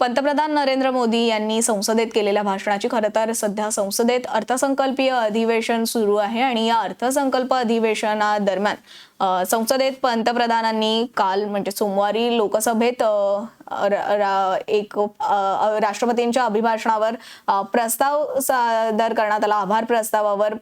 पंतप्रधान नरेंद्र मोदी यांनी संसदेत केलेल्या भाषणाची खरं तर सध्या संसदेत अर्थसंकल्पीय अधिवेशन सुरू आहे आणि या अर्थसंकल्प अधिवेशनादरम्यान संसदेत पंतप्रधानांनी काल म्हणजे सोमवारी लोकसभेत र- रा- एक राष्ट्रपतींच्या अभिभाषणावर प्रस्ताव सादर करण्यात आला. आभार प्रस्तावावर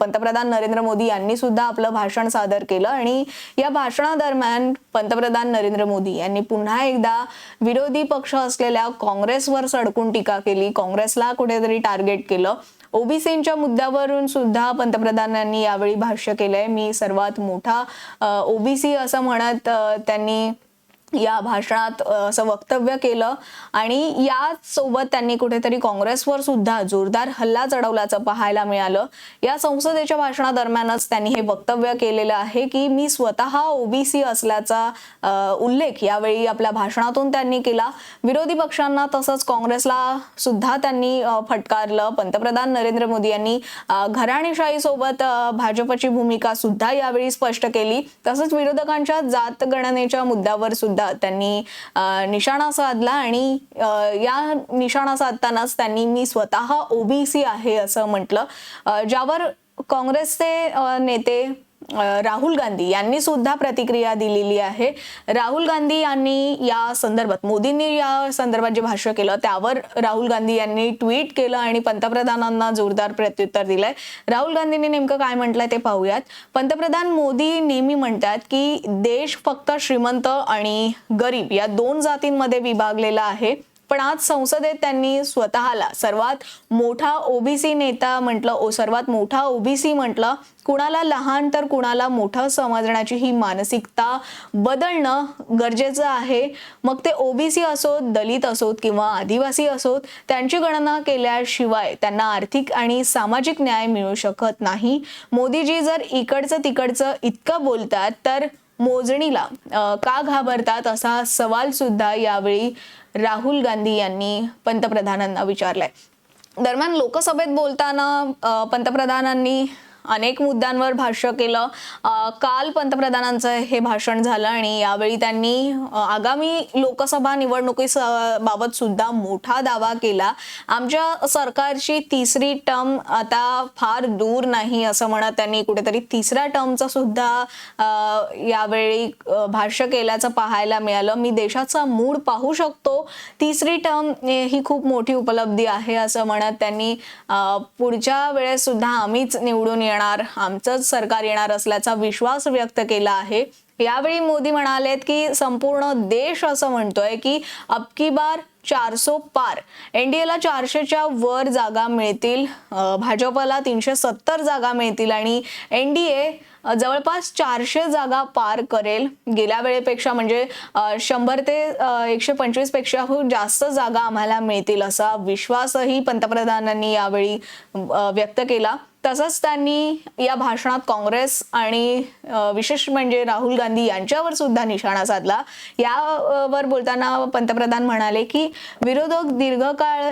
पंतप्रधान नरेंद्र मोदी यांनी सुद्धा आपलं भाषण सादर केलं. आणि या भाषणादरम्यान पंतप्रधान नरेंद्र मोदी यांनी पुन्हा एकदा विरोधी पक्ष असलेल्या काँग्रेसवर सडकून टीका केली. काँग्रेसला कुठेतरी टार्गेट केलं. ओबीसींच्या मुद्द्यावरून सुद्धा पंतप्रधानांनी यावेळी भाष्य केलंय. मी सर्वात मोठा ओबीसी असं म्हणत त्यांनी या भाषणात असं वक्तव्य केलं. आणि यासोबत त्यांनी कुठेतरी काँग्रेसवर सुद्धा जोरदार हल्ला चढवल्याचं पाहायला मिळालं. या संसदेच्या भाषणादरम्यानच त्यांनी हे वक्तव्य केलेलं आहे की मी स्वतः ओबीसी असल्याचा उल्लेख यावेळी आपल्या भाषणातून त्यांनी केला. विरोधी पक्षांना तसंच काँग्रेसला सुद्धा त्यांनी फटकारलं. पंतप्रधान नरेंद्र मोदी यांनी घराणेशाहीसोबत भाजपची भूमिका सुद्धा यावेळी स्पष्ट केली. तसंच विरोधकांच्या जात गणनेच्या मुद्द्यावर सुद्धा त्यांनी निशाणा साधला आणि या निशाणा साधतानाच त्यांनी मी स्वतः ओबीसी आहे असं म्हटलं. ज्यावर काँग्रेसचे नेते राहुल गांधी यांनी सुद्धा प्रतिक्रिया दिलेली आहे. राहुल गांधी यांनी या संदर्भात मोदींनी या संदर्भात जे भाष्य केलं त्यावर राहुल गांधी यांनी ट्विट केलं आणि पंतप्रधानांना जोरदार प्रत्युत्तर दिलंय. राहुल गांधींनी नेमकं काय म्हटलंय ते पाहूयात. पंतप्रधान मोदी नेहमी म्हणतात की देश फक्त श्रीमंत आणि गरीब या दोन जातींमध्ये विभागलेला आहे. पण आज संसदेत त्यांनी स्वतःला सर्वात मोठा ओबीसी नेता म्हटलं ओ सर्वात मोठा ओबीसी म्हटलं कुणाला लहान तर कुणाला मोठं समजण्याची ही मानसिकता बदलणं गरजेचं आहे. मग ते ओबीसी असोत दलित असोत किंवा आदिवासी असोत त्यांची गणना केल्याशिवाय त्यांना आर्थिक आणि सामाजिक न्याय मिळू शकत नाही. मोदीजी जर इकडचं तिकडचं इतकं बोलतात तर मोजणीला. का घाबरतात असा सवाल सुद्धा यावेळी राहुल गांधी यांनी पंतप्रधानांना विचारलाय. दरम्यान लोकसभेत बोलताना पंतप्रधानांनी अनेक मुद्द्यांवर भाष्य केलं. काल पंतप्रधानांचं हे भाषण झालं आणि यावेळी त्यांनी आगामी लोकसभा निवडणुकी बाबत सुद्धा मोठा दावा केला. आमच्या सरकारची तिसरी टर्म आता फार दूर नाही असं म्हणत त्यांनी. कुठेतरी तिसऱ्या टर्मचा सुद्धा यावेळी भाष्य केल्याचं पाहायला मिळालं. मी देशाचा मूड पाहू शकतो. तिसरी टर्म ही खूप मोठी उपलब्धी आहे असं म्हणत त्यांनी पुढच्या वेळेस सुद्धा आम्हीच निवडून येणार आमचंच सरकार येणार असल्याचा विश्वास व्यक्त केला आहे. यावेळी मोदी म्हणालेत की संपूर्ण देश असं म्हणतोय की अबकी बार चारसो पार. एनडीएला चारशेच्या वर जागा मिळतील भाजपला तीनशे सत्तर जागा मिळतील आणि एनडीए जवळपास चारशे जागा पार करेल. गेल्या वेळेपेक्षा म्हणजे शंभर ते एकशे पंचवीस पेक्षाहून जास्त जागा आम्हाला मिळतील असा विश्वासही पंतप्रधानांनी यावेळी व्यक्त केला. तसंच त्यांनी या भाषणात काँग्रेस आणि विशेष म्हणजे राहुल गांधी यांच्यावर सुद्धा निशाणा साधला. यावर बोलताना पंतप्रधान म्हणाले की विरोधक दीर्घकाळ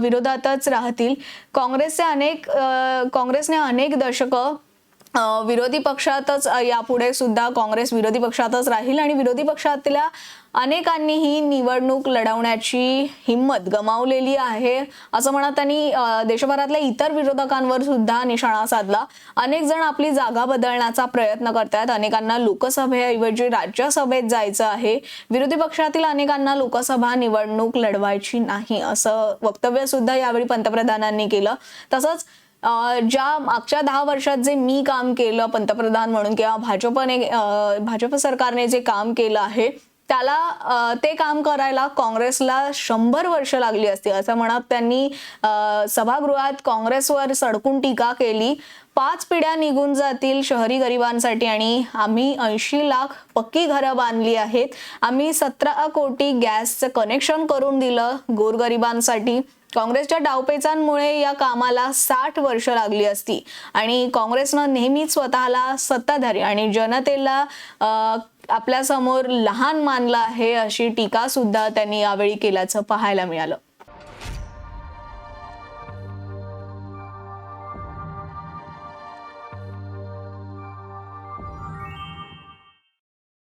विरोधातच राहतील. काँग्रेसचे अनेक काँग्रेसने अनेक दशकं विरोधी पक्षातच यापुढे सुद्धा काँग्रेस विरोधी पक्षातच राहील आणि विरोधी पक्षातल्या अनेकांनी ही निवडणूक लढवण्याची हिंमत गमावलेली आहे. असं म्हणत त्यांनी देशभरातल्या इतर विरोधकांवर सुद्धा निशाणा साधला. अनेक जण आपली जागा बदलण्याचा प्रयत्न करतात अनेकांना लोकसभेऐवजी राज्यसभेत जायचं आहे. विरोधी पक्षातील अनेकांना लोकसभा निवडणूक लढवायची नाही असं वक्तव्य सुद्धा यावेळी पंतप्रधानांनी केलं. तसंच ज्या मागच्या दहा वर्षात जे मी काम केलं पंतप्रधान म्हणून किंवा भाजपने भाजप सरकारने जे काम केलं आहे त्याला ते काम करायला काँग्रेसला शंभर वर्ष लागली असती असं म्हणत त्यांनी सभागृहात काँग्रेसवर सडकून टीका केली. पाच पिढ्या निघून जातील शहरी गरिबांसाठी आणि आम्ही ऐंशी लाख पक्की घरं बांधली आहेत. आम्ही सतरा कोटी गॅसचं कनेक्शन करून दिलं गोरगरिबांसाठी. काँग्रेसच्या डावपेचांमुळे या कामाला साठ वर्ष लागली असती. आणि काँग्रेसनं नेहमीच स्वतःला सत्ताधारी आणि जनतेला आपल्यासमोर आपल्यासमोर लहान मानलं आहे अशी टीका सुद्धा त्यांनी यावेळी केल्याचं पाहायला मिळालं.